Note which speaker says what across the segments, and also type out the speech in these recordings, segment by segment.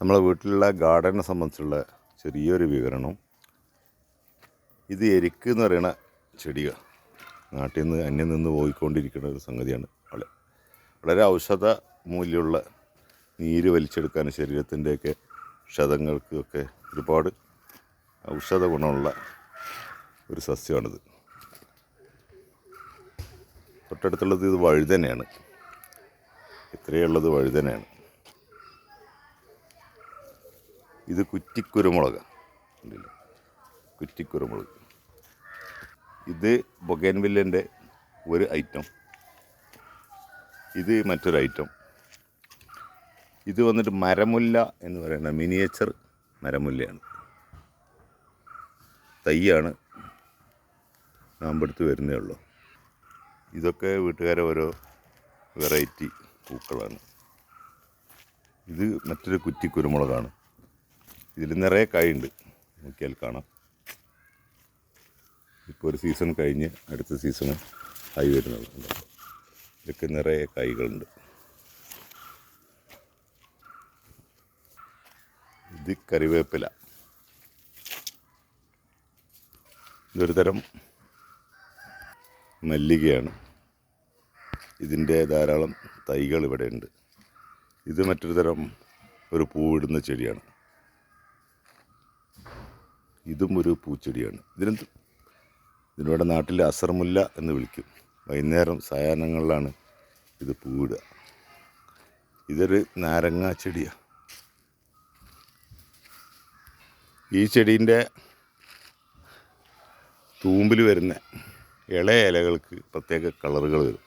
Speaker 1: നമ്മളെ വീട്ടിലുള്ള ഗാർഡനെ സംബന്ധിച്ചുള്ള ചെറിയൊരു വിവരണം. ഇത് എരിക്ക് എന്ന് പറയുന്ന ചെടികൾ നാട്ടിൽ നിന്ന് അന്യം നിന്ന് പോയിക്കൊണ്ടിരിക്കുന്ന ഒരു സംഗതിയാണ് വളരെ വളരെ ഔഷധ മൂല്യമുള്ള നീര് വലിച്ചെടുക്കാൻ ശരീരത്തിന്റെയൊക്കെ ക്ഷതങ്ങൾക്കൊക്കെ ഒരുപാട് ഔഷധ ഗുണമുള്ള ഒരു സസ്യമാണിത്. തൊട്ടടുത്തുള്ളത് ഇത് വഴുതനയാണ്. ഇത്രയുള്ളത് വഴുതനയാണ്. ഇത് കുറ്റിക്കുരുമുളക്. കുറ്റിക്കുരുമുളക്. ഇത് ബൊഗേൻവില്ലിന്റെ ഒരു ഐറ്റം. ഇത് മറ്റൊരു ഐറ്റം. ഇത് വന്നിട്ട് മരമുല്ല എന്ന് പറയുന്ന മിനിയേച്ചർ മരമുല്ലയാണ്. തൈയാണ് നാമ്പെടുത്ത് വരുന്നേ ഉള്ളൂ. ഇതൊക്കെ വീട്ടുകാരെ ഓരോ വെറൈറ്റി പൂക്കളാണ്. ഇത് മറ്റൊരു കുറ്റി കുരുമുളകാണ് ഇതിൽ നിറയെ കായുണ്ട്. നോക്കിയാൽ കാണാം. ഇപ്പോൾ ഒരു സീസൺ കഴിഞ്ഞ് അടുത്ത സീസണ് ആയി വരുന്നത്? ഇതൊക്കെ നിറയെ കായ്കളുണ്ട്. ഇത് കറിവേപ്പില. ഇതൊരു തരം മല്ലികയാണ്. ഇതിന്റെ ധാരാളം തൈകൾ ഇവിടെയുണ്ട് ഇത് മറ്റൊരു തരം ഒരു പൂവിടുന്ന ചെടിയാണ്. ഇതും ഒരു പൂച്ചെടിയാണ്. ഇതിന് ഇതിനിവിടെ നാട്ടിൽ അസർമുല്ല എന്ന് വിളിക്കും. വൈകുന്നേരം സായാഹ്നങ്ങളിലാണ് ഇത് പൂവിടുക. ഇതൊരു നാരങ്ങ ചെടിയാണ് ഈ ചെടീന്റെ തൂമ്പിൽ വരുന്ന ഇളയ ഇലകൾക്ക് പ്രത്യേക കളറുകൾ വരും.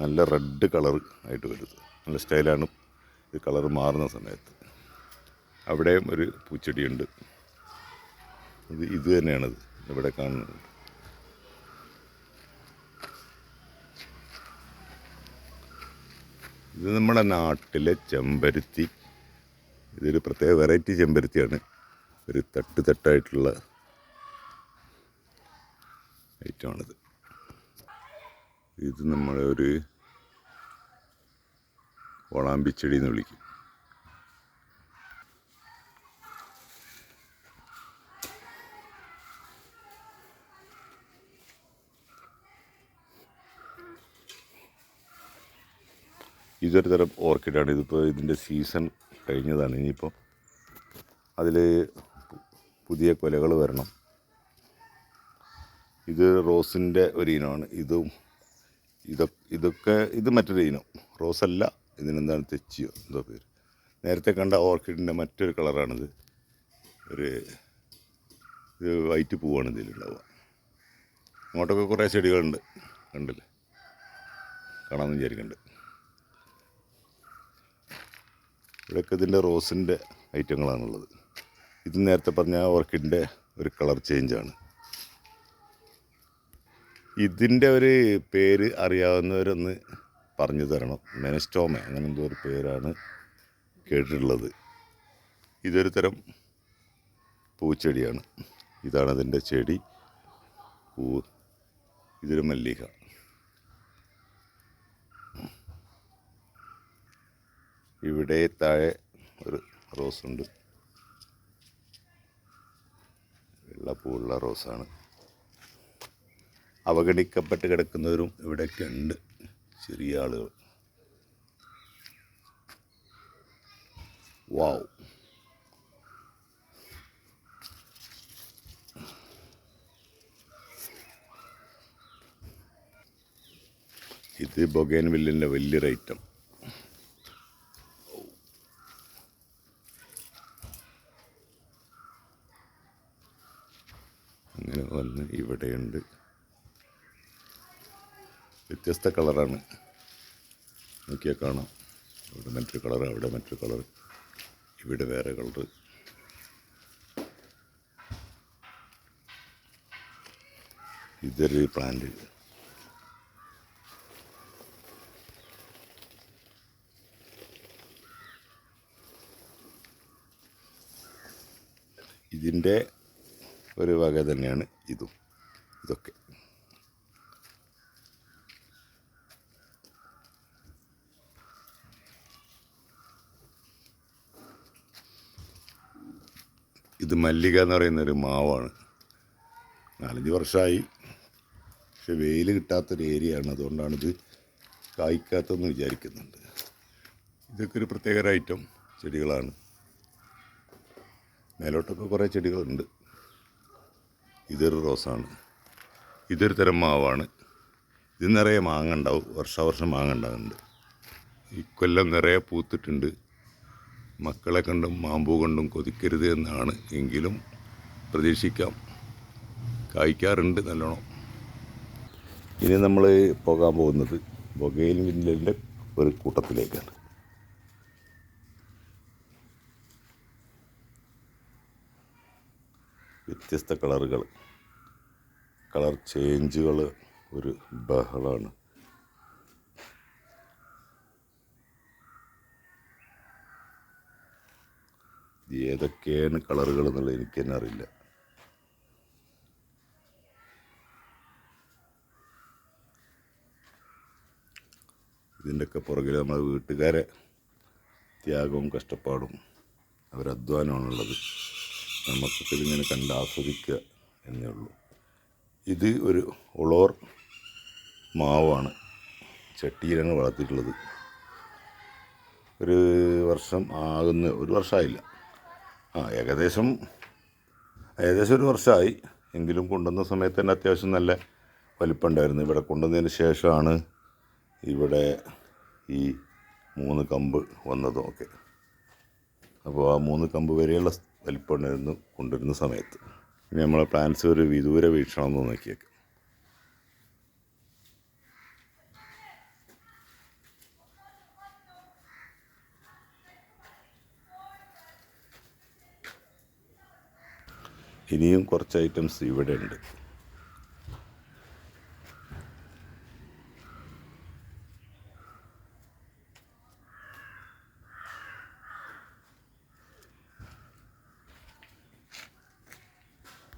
Speaker 1: നല്ല റെഡ് കളർ ആയിട്ട് വരും നല്ല സ്റ്റൈലാണ് ഇത് കളർ മാറുന്ന സമയത്ത്. അവിടെയും ഒരു പൂച്ചെടിയുണ്ട്. ഇത് ഇത് തന്നെയാണത് ഇവിടെ കാണുന്നത്. ഇത് നമ്മുടെ നാട്ടിലെ ചെമ്പരുത്തി. ഇതൊരു പ്രത്യേക വെറൈറ്റി ചെമ്പരുത്തിയാണ്. ഒരു തട്ട് തട്ടായിട്ടുള്ള ഐറ്റമാണിത്. ഇത് നമ്മളൊരു കോളാമ്പിച്ചെടി എന്ന് വിളിക്കും. ഇതൊരു തരം ഓർക്കിഡാണ്. ഇതിപ്പോൾ ഇതിന്റെ സീസൺ കഴിഞ്ഞതാണ്. ഇനിയിപ്പോൾ അതിൽ പുതിയ കൊലകൾ വരണം. ഇത് റോസിന്റെ ഒരു ഇനമാണ്. ഇതും ഇതൊക്കെ ഇതൊക്കെ ഇത് മറ്റൊരു ഇനം. റോസല്ല ഇതിനെന്താണ് തെച്ചിയോ? എന്തോ പേര്. നേരത്തെ കണ്ട ഓർക്കിഡിന്റെ മറ്റൊരു കളറാണിത്. ഒരു ഇത് വൈറ്റ് പൂവാണ് ഇതിലുണ്ടാവുക. അങ്ങോട്ടൊക്കെ കുറേ ചെടികളുണ്ട്. കണ്ടില്ലേ? കാണാമെന്ന് വിചാരിക്കുന്നുണ്ട് ഇവിടെയൊക്കെ ഇതിന്റെ റോസിന്റെ ഐറ്റങ്ങളാണുള്ളത്. ഇത് നേരത്തെ പറഞ്ഞ ഓർക്കിഡിന്റെ ഒരു കളർ ചേഞ്ചാണ്. ഇതിന്റെ ഒരു പേര് അറിയാവുന്നവരൊന്ന് പറഞ്ഞു തരണം. മെനസ്റ്റോമ അങ്ങനെ എന്തോ ഒരു പേരാണ് കേട്ടിട്ടുള്ളത്. ഇതൊരു തരം പൂച്ചെടിയാണ്. ഇതാണ് അതിന്റെ ചെടി. പൂ. ഇതൊരു മല്ലിക. ഇവിടെ താഴെ ഒരു റോസ് ഉണ്ട് വെള്ളപ്പൂവുള്ള റോസാണ്. അവഗണിക്കപ്പെട്ട് കിടക്കുന്നവരും ഇവിടെയൊക്കെ ഉണ്ട് ചെറിയ ആളുകൾ. വാവ് ഇത് ബൊഗേൻ വില്ലിന്റെ വലിയൊരു ഐറ്റം അങ്ങനെ വന്ന് വ്യത്യസ്ത കളറാണ്. നോക്കിയാൽ കാണാം. ഇവിടെ മറ്റൊരു കളർ അവിടെ മറ്റൊരു കളർ. ഇവിടെ വേറെ കളർ ഇതൊരു പ്ലാന്റ്. ഇതിന്റെ ഒരു വക തന്നെയാണ് ഇതും. ഇതൊക്കെ. ഇത് മല്ലിക എന്ന് പറയുന്ന ഒരു മാവാണ്. നാലഞ്ച് വർഷമായി പക്ഷെ വെയിൽ കിട്ടാത്തൊരു ഏരിയ ആണ് അതുകൊണ്ടാണ് ഇത് കായ്ക്കാത്തതെന്ന് വിചാരിക്കുന്നുണ്ട്. ഇതൊക്കെ ഒരു പ്രത്യേക ഐറ്റം ചെടികളാണ്. മേലോട്ടൊക്കെ കുറേ ചെടികളുണ്ട്. ഇതൊരു റോസാണ്. ഇതൊരു തരം മാവാണ്. ഇത് നിറയെ മാങ്ങ ഉണ്ടാവും. വർഷാവർഷം മാങ്ങ ഉണ്ടാകുന്നുണ്ട് ഈ കൊല്ലം നിറയെ പൂത്തിട്ടുണ്ട്. മക്കളെ കണ്ടും മാമ്പൂ കൊണ്ടും കൊതിക്കരുത് എന്നാണ് എങ്കിലും പ്രതീക്ഷിക്കാം. കായ്ക്കാറുണ്ട് നല്ലോണം. ഇനി നമ്മൾ പോകാൻ പോകുന്നത് ബൊഗയിൽ വില്ലലിന്റെ ഒരു കൂട്ടത്തിലേക്കാണ്. വ്യത്യസ്ത കളറുകൾ കളർ ചേഞ്ചുകൾ ഒരു ബഹളമാണ് ഏതൊക്കെയാണ് കളറുകൾ എന്നുള്ളത് എനിക്ക് തന്നെ അറിയില്ല. ഇതിന്റെയൊക്കെ പുറകിൽ നമ്മുടെ വീട്ടുകാരെ ത്യാഗവും കഷ്ടപ്പാടും അവരധ്വാനമാണുള്ളത്. നമുക്കൊക്കെ ഇതിങ്ങനെ കണ്ട് ആസ്വദിക്കുക എന്നേ ഉള്ളൂ. ഇത് ഒരു ഉളോർ മാവാണ്. ചട്ടിയിലാണ് വളർത്തിയിട്ടുള്ളത്. ഒരു വർഷം ആകുന്ന ഒരു വർഷമായില്ല. ആ ഏകദേശം ഏകദേശം ഒരു വർഷമായി. എങ്കിലും കൊണ്ടുവന്ന സമയത്ത് തന്നെ അത്യാവശ്യം നല്ല വലിപ്പമുണ്ടായിരുന്നു. ഇവിടെ കൊണ്ടുവന്നതിന് ശേഷമാണ് ഇവിടെ ഈ മൂന്ന് കമ്പ് വന്നതും ഒക്കെ. അപ്പോൾ ആ മൂന്ന് കമ്പ് വരെയുള്ള വലിപ്പമുണ്ടായിരുന്നു കൊണ്ടുവരുന്ന സമയത്ത്. ഇനി നമ്മളെ പ്ലാൻസ് ഒരു വിദൂര വീക്ഷണം ഒന്ന് നോക്കിയേക്കാം. ഇനിയും കുറച്ച് ഐറ്റംസ് ഇവിടെ ഉണ്ട്.